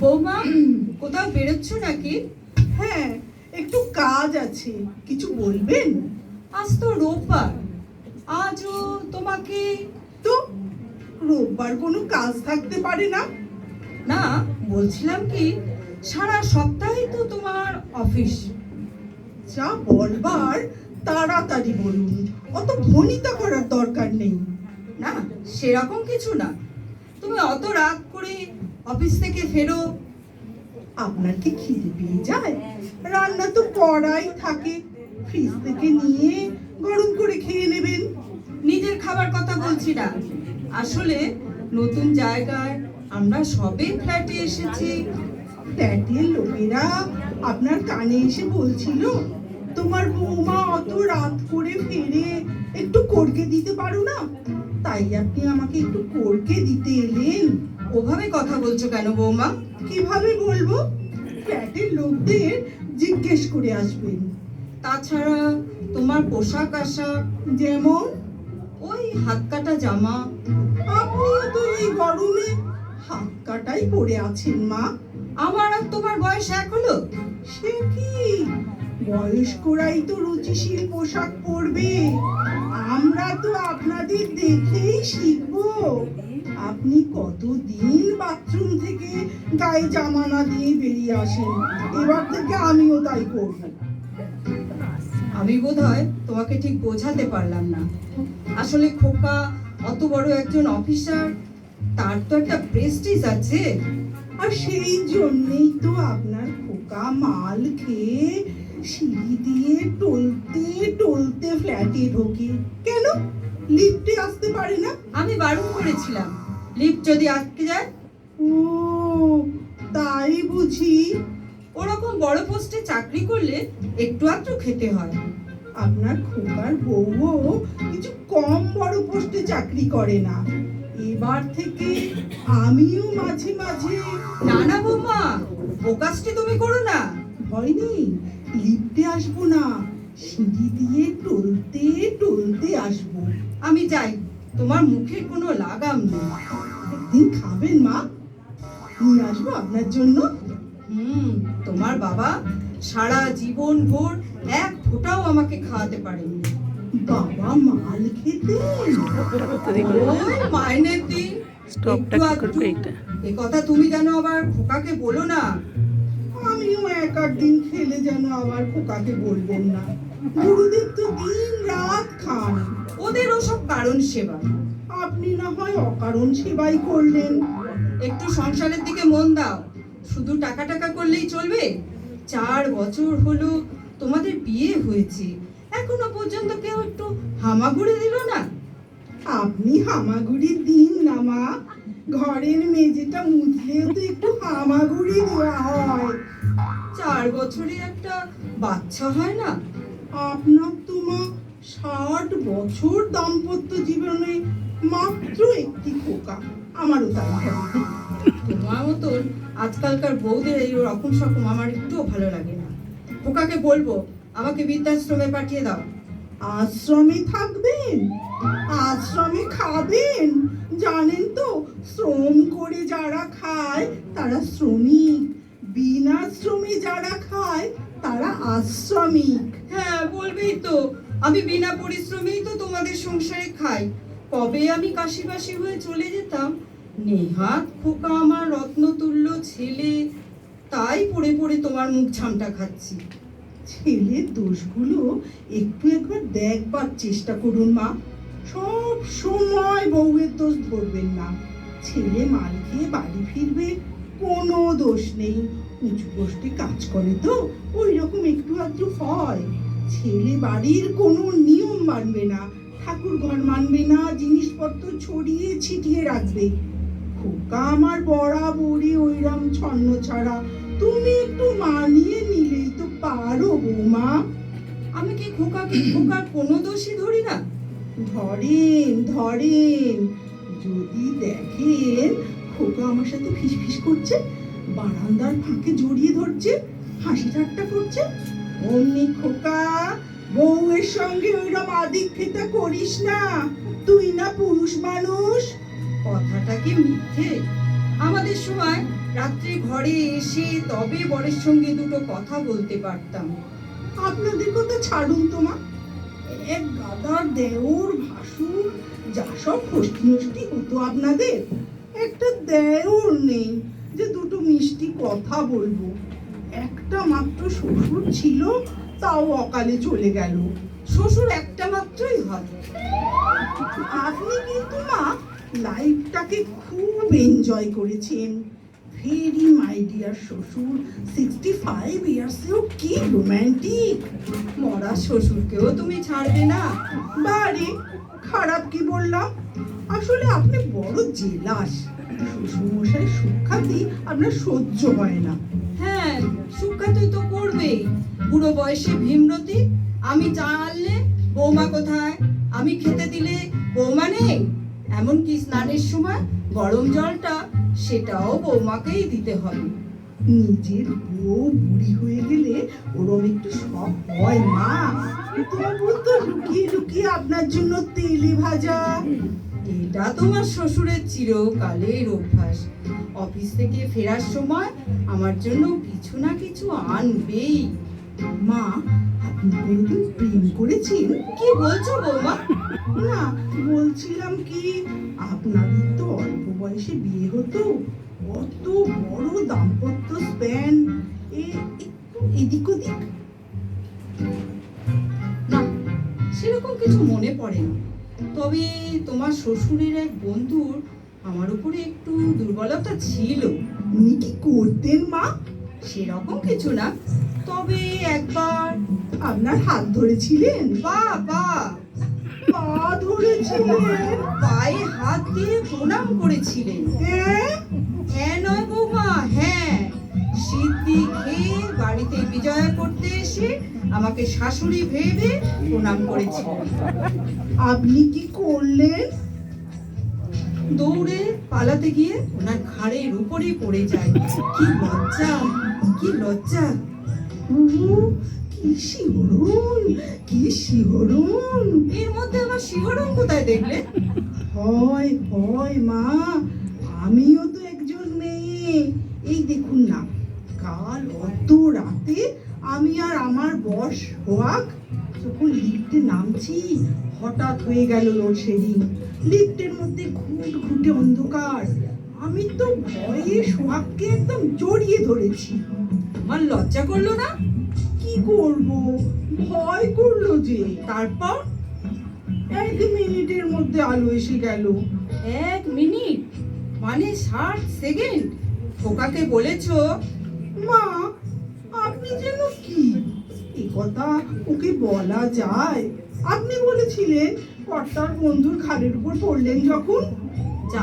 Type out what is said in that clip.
বৌমা, কোথাও বেরোচ্ছ নাকি? হ্যাঁ একটু কাজ আছে। কিছু বলবেন? আজ তো রোববার। আজও তোমাকে তো রোববার কোনো কাজ থাকতে পারে না? না, বলছিলাম কি, সারা সপ্তাহে তো তোমার অফিস। যা বলবার, তাড়াতাড়ি বলুন। অত ভনিতা করার দরকার নেই। না, সেরকম কিছু না। তুমি অত রাত করে অফিস থেকে ফেরো। আপনার কি খিদে পেয়ে যায়? রান্না তো করাই থাকে। ফ্রিজ থেকে নিয়ে গরম করে খেয়ে নেবেন। নিজের খাবার কথা বলছি না। আসলে নতুন জায়গায় আমরা সবে ফ্ল্যাটে এসেছি। ফ্ল্যাটের লোকেরা আপনার কানে এসে বলছিল, তোমার বৌমা অত রাত করে ফেরে একটু করকে দিতে পারো না? তাই আপনি আমাকে একটু করকে দিতে এলেন। ওভাবে কথা বলছো কেন বৌমা? কীভাবে বলব? ফ্ল্যাটের লোকদের জিজ্ঞেস করে আসবেন তাছাড়া তোমার পোশাক আশাক যেমন, ওই হাত কাটা জামা আপনিও তো এই গরমে হাত কাটাই পরে আছেন মা। আমার আর তোমার বয়স এক হলো? সে কি? বয়স্করাই তো রুচিশীল পোশাক পরবে। আমরা তো আপনাদের দেখেই শিখব। আপনি কতদিন বাথরুম থেকে গায়ে জামা না দিয়ে বেরিয়ে আসেন? এবার থেকে আমিও তাই করব। আমি বোধহয় তোমাকে ঠিক বোঝাতে পারলাম না। আসলে খোকা অত বড় একজন অফিসার তার তো একটা প্রেস্টিজ আছে। আর সেই জন্যেই তো আপনার খোকা মাল খেয়ে সিঁড়ি দিয়ে টলতে টলতে ফ্ল্যাটে ঢোকে। কেন? লিফটে আসতে পারে না? আমি বারণ করেছিলাম। লিফট যদি আটকে যায় ও তাই বুঝি। ওরকম বড় পোস্টে চাকরি করলে একটু আধটু খেতে হয়। আপনার খোকার বউও কিছু কম বড় পোস্টে চাকরি করে না। এবার থেকে আমিও মাঝে মাঝে না না বৌমা ও কাজটি তুমি করো না। ভয় নেই লিফটে আসব না। সিঁড়ি দিয়ে টলতে টলতে আসব। আমি যাই। তোমার মুখে কোনো লাগাম নেই। একদিন খাবেন মা। নিয়ে আসব আপনার জন্য। হুম তোমার বাবা সারা জীবন ভোর এক ফোঁটাও আমাকে খাওয়াতে পারেনি। বাবা মাল খেতে। মাইনের দিন স্টপটা একটু কি আধটু। করবে এটা এ কথা তুমি যেন আবার খোকাকে বলো না। এক দিন খেলে যেন আবার খোকাকে বলবেন না। গুরুদেব তো দিন রাত খান। ওদের ওসব কারণ সেবা। আপনি না হয় অকারণ সেবাই করলেন। একটু সংসারের দিকে মন দাও। শুধু টাকা টাকা করলেই চলবে। চার বছর হলো তোমাদের বিয়ে হয়েছে। এখনও পর্যন্ত কেউ একটু হামাগুড়ি দিল না? আপনি হামাগুড়ি দিন না, মা। ঘরের মেঝেটা মুছলেও তো একটু হামাগুড়ি দেওয়া হয়। চার বছরে একটা বাচ্চা হয় না? আপনার তো মা ষাট বছর দাম্পত্য জীবনে মাত্র একটি খোকা। আমারও তাই তোমার মতন আজকালকার বউদের এই রকম সকম আমার একটুও ভালো লাগে না। খোকাকে বলব, আমাকে বৃদ্ধাশ্রমে পাঠিয়ে দাও। আশ্রমে থাকবেন, আশ্রমে খাবেন। জানেন তো, শ্রম করে যারা খায় তারা শ্রমিক। বিনা শ্রমে যারা খায় তারা আশ্রমিক। হ্যাঁ বলবেই তো। আমি বিনা পরিশ্রমেই তো তোমাদের সংসারে খাই। কবে আমি কাশিবাসি হয়ে চলে যেতাম? নেহাত খোকা আমার রত্নতুল্য ছেলে। তাই পড়ে পড়ে তোমার মুখ ঝামটা খাচ্ছি। ছেলের দোষগুলো একটু একবার দেখবার চেষ্টা করুন মা। সব সময় বউয়ের দোষ ধরবেন না। ছেলে মাল খেয়ে বাড়ি ফিরবে কোনো দোষ নেই। উঁচু পোস্টে কাজ করে তো ওই রকম একটু আধটু হয়। ছেলে বাড়ির কোনো নিয়ম মানবে না ঠাকুর ঘর মানবে না জিনিসপত্র ছড়িয়ে ছিটিয়ে রাখবে। খোকা আমার বরাবরই ওইরম ছন্ন ছাড়া তুমি একটু মানিয়ে নিলেই তো পারো বৌমা। আমি কি খোকাকে খোকার কোনো দোষই ধরি না? ধরেন ধরেন। যদি দেখেন খোকা আমার সাথে ফিসফিস করছে বারান্দার ফাঁকে জড়িয়ে ধরছে, হাসি ঠাট্টা করছে। অমনি খোকা, বউয়ের সঙ্গে ওইরকম আদিক্ষেতা করিস না, তুই না পুরুষ মানুষ। কথাটা কি মিথ্যে? আমাদের সময় রাত্রে ঘরে এসে তবে বরের সঙ্গে দুটো কথা বলতে পারতাম। আপনাদের কথা ছাড়ুন তো, মা। এক গাদার দেওর ভাসুর, যা সব ফষ্টি নষ্টি হতো আপনাদের। একটা দেওর নেই। মিষ্টি কথা বলব। একটা মাত্র শ্বশুর ছিল, তাও অকালে চলে গেল। শ্বশুর একটা মাত্রই হয়। আপনি কিন্তু, মা লাইফটাকে খুব এনজয় করেছেন। ভেরি মাই ডিয়ার শ্বশুর সিক্সটি ফাইভ ইয়ার্সেও কি রোম্যান্টিক মরা শ্বশুরকেও তুমি ছাড়বে না। বারে, খারাপ কি বললাম? আসলে আপনি বড় জেলাস। শ্বশুরমশাই সুখ্যাতি আপনার সহ্য হয় না। হ্যাঁ সুখ্যা তুই তো করবেই। বুড়ো বয়সে ভীমরতি আমি চা আনলে বৌমা কোথায়? আমি খেতে দিলে বৌমা নেই? এমনকি স্নানের সময় গরম জলটা সেটাও বৌমাকেই দিতে হবে। নিজের বউ বুড়ি হয়ে গেলে ওরম একটু শখ হয় মা তবু তো লুকিয়ে লুকিয়ে আপনার জন্য তেলে ভাজা। এটা তোমার শ্বশুরের চিরকালের অভ্যাস। অফিস থেকে ফেরার সময় আমার জন্য কিছু না কিছু আনবেই। মা, আপনি কোনদিন প্রেম করেছেন? কি বলছো বৌমা? না, বলছিলাম কি, আপনাদের তো অল্প বয়সে বিয়ে হতো। অত বড় দাম্পত্য স্প্যান। একটু এদিক ওদিক। না, সেরকম কিছু মনে পড়ে না তবে তোমার শ্বশুরের এক বন্ধুর আমার উপরে একটু দুর্বলতা ছিল। উনি কি করতেন মা? সেরকম কিছু না। তবে একবার আপনার হাত ধরেছিলেন? বা বা। পা ধরেছিলেন পায়ে হাত দিয়ে প্রণাম করেছিলেন। হ্যাঁ? নয় বিজয়া করতে এসে আমাকে শাশুড়ি ভেবে প্রণাম করেছিলেন আপনি কি করলেন দৌড়ে পালাতে গিয়ে ওনার ঘাড়ের উপরে পড়ে যায়। কি লজ্জা কি লজ্জা। কি কি শিহরণ। এর মধ্যে আবার শিহরণ কোথায় দেখলে? হয় হয়, মা, আমিও তো একজন মেয়ে। এই দেখুন না, কাল অত রাতে আমি আর আমার বস হোয়াক যখন লিফটে নামছি হঠাৎ হয়ে গেল লোডশেডিং লিফটের মধ্যে ঘুট ঘুটে অন্ধকার। আমি তো ভয়ে সোহাগকে একদম জড়িয়ে ধরেছি। আমার লজ্জা করল না? কি করব? ভয় করল যে তারপর এক মিনিটের মধ্যে আলো এসে গেল। এক মিনিট? মানে ষাট সেকেন্ড? খোকাকে বলেছ? মা যেন কি? কথা ওকে বলা যায়। আপনি বলেছিলেন কর্তার বন্ধুর খালের উপর পড়লেন যখন?